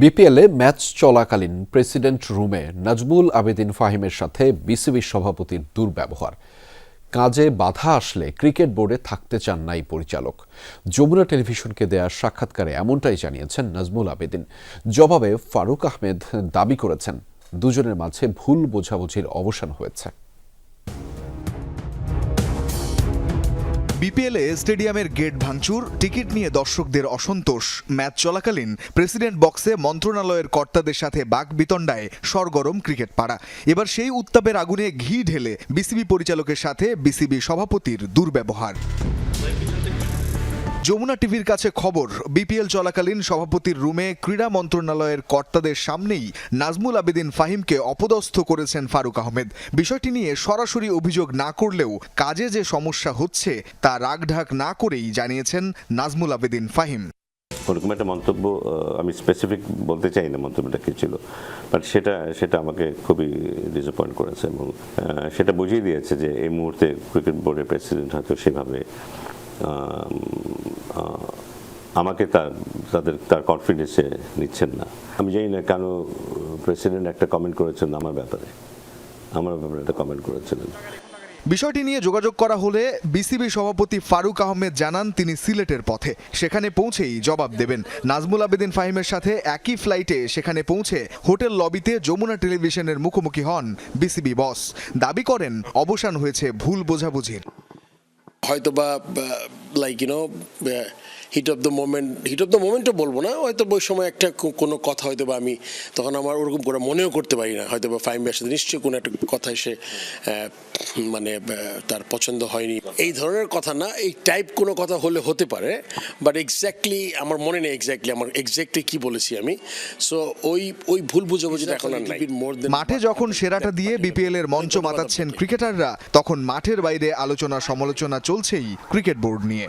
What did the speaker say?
বিপিএলে ম্যাচ চলাকালীন প্রেসিডেন্ট রুমে নাজমুল আবেদিন ফাহিমের সাথে বিসিবি সভাপতির দুর্ব্যবহার। কাজে বাধা আসলে ক্রিকেট বোর্ডে থাকতে চান নাই পরিচালক। যমুনা টেলিভিশনকে দেয়া সাক্ষাৎকারে এমনটাই জানিয়েছেন নাজমুল আবেদিন। জবাবে ফারুক আহমেদ দাবি করেছেন, দুজনের মাঝে ভুল বোঝাবুঝির অবসান হয়েছে। বিপিএলে স্টেডিয়ামের গেট ভাঙচুর, টিকিট নিয়ে দর্শকদের অসন্তোষ। ম্যাচ চলাকালীন প্রেসিডেন্ট বক্সে মন্ত্রণালয়ের কর্তাদের সাথে বাক বিতণ্ডায় সরগরম ক্রিকেট পাড়া। এবার সেই উত্তাপের আগুনে ঘি ঢেলে বিসিবি পরিচালকের সাথে বিসিবি সভাপতির দুর্ব্যবহার। যমুনা টিভির কাছে খবর। বিপিএল চলাকালীন সভাপতির রুমে ক্রীড়া মন্ত্রণালয়ের কর্তাদের সামনেই নাজমুল আবেদিন ফাহিমকে অপদস্থ করেছেন ফারুক আহমেদ। বিষয়টি নিয়ে সরাসরি অভিযোগ না করলেও কাজে যে সমস্যা হচ্ছে, তা রাগঢাক না করেই জানিয়েছেন নাজমুল আবেদিন ফাহিম। ওরকম একটা মন্তব্য আমি স্পেসিফিক বলতে চাই না মন্তব্যটা কী ছিল বাট সেটা সেটা আমাকে খুবই ডিসঅ্যাপয়েন্ট করেছে এবং সেটা বুঝিয়ে দিয়েছে যে এই মুহূর্তে ক্রিকেট বোর্ডের প্রেসিডেন্ট হয়তো সেভাবে আমাকে তার তাদের তার কনফিডেন্সে নিচ্ছেন না। আমি জানি না কেন প্রেসিডেন্ট একটা কমেন্ট করেছেন আমার ব্যাপারে। আমার ব্যাপারে একটা কমেন্ট করেছিলেন। বিষয়টি নিয়ে যোগাযোগ করা হলে বিসিবি সভাপতি ফারুক আহমেদ জানান তিনি সিলেটের পথে। সেখানে পৌঁছেই জবাব দেবেন। নাজমুল আবেদিন ফাহিমের সাথে একই ফ্লাইটে সেখানে পৌঁছে হোটেল লবিতে যমুনা টেলিভিশনের মুখোমুখি হন বিসিবি বস দাবি করেন অবসান হয়েছে ভুল বোঝাবুঝির। হয়তো বা like you know heat of the moment heat of the মোমেন্টও বলব না হয়তো ওই সময় একটা কোনো কথা হয়তো বা আমি তখন আমার ওরকম করে মনেও করতে পারি না হয়তো বা ফাইম সাথে নিশ্চয়ই কোনো একটা কথা এসে মানে তার পছন্দ হয়নি। এই ধরনের কথা না এই টাইপ কোনো কথা হলে হতে পারে বাট এক্স্যাক্টলি আমার মনে নেই এক্স্যাক্টলি আমার এক্স্যাক্টলি কি বলেছি আমি। সো ওই ওই ভুল বুঝাবুঝিটা এখন আর নাই। মাঠে যখন সেরাটা দিয়ে বিপিএল এর মঞ্চ মাতাচ্ছেন ক্রিকেটাররা তখন মাঠের বাইরে আলোচনা সমালোচনা চলছেই ক্রিকেট বোর্ড নিয়ে।